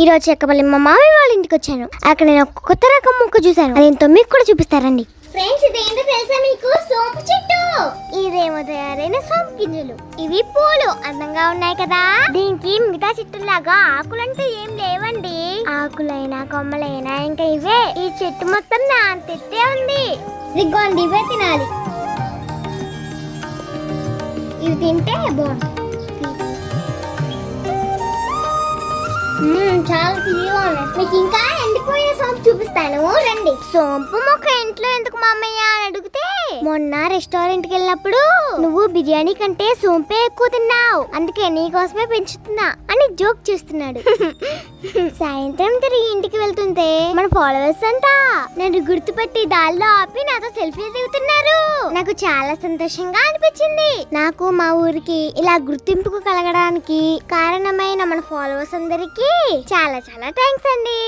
ఈ రోజు చెక్కపల్లి మా మామయ్య వాళ్ళ ఇంటికి వచ్చాను. అక్కడ నేను ఒక కొత్త రకం మొక్క చూశాను. అదేంటో మీకు కూడా చూపిస్తారండి. ఫ్రెండ్స్ ఇదేంటో తెలుసా మీకు? సోంపు చెట్టు. ఇదేమో తయారైన సోంపు గింజలు. ఇవి పూలు. అందంగా ఉన్నాయి కదా. దీనికి మిగతా చెట్టులాగా ఆకులంటూ ఏం లేవండి. ఆకులైనా కొమ్మలైనా ఇంకా ఇవే. ఈ చెట్టు మొత్తం నా అంతెత్తే ఉంది. ఇదిగోండి ఇవే తినాలి. ఇవి తింటే బాగుంటుంది. మ్మ్, చాలా తీయగా ఉన్నాయి మీకు ఇంకా ఎండిపోయిన సోంపు చూపిస్తాను రండి. సోంపు మొక్క ఇంట్లో ఎందుకు మామయ్య అని అడిగితే మొన్న రెస్టారెంట్కి వెళ్ళినప్పుడు నువ్వు బిర్యానీ కంటే సోంపే ఎక్కువ తిన్నావు. అందుకే నీ కోసమే పెంచుతున్నా అని జోక్ చేస్తున్నాడు. సాయంత్రం తిరిగి ఇంటికి వెళ్తుంటే మన ఫాలోవర్స్ అంతా నన్ను గుర్తుపెట్టి దారిలో ఆపి నాతో సెల్ఫీ దిగుతున్నారు. నాకు చాలా సంతోషంగా అనిపించింది. నాకు మా ఊరికి ఇలా గుర్తింపుకు కలగడానికి కారణమైన మన ఫాలోవర్స్ అందరికీ చాలా చాలా థ్యాంక్స్ అండి.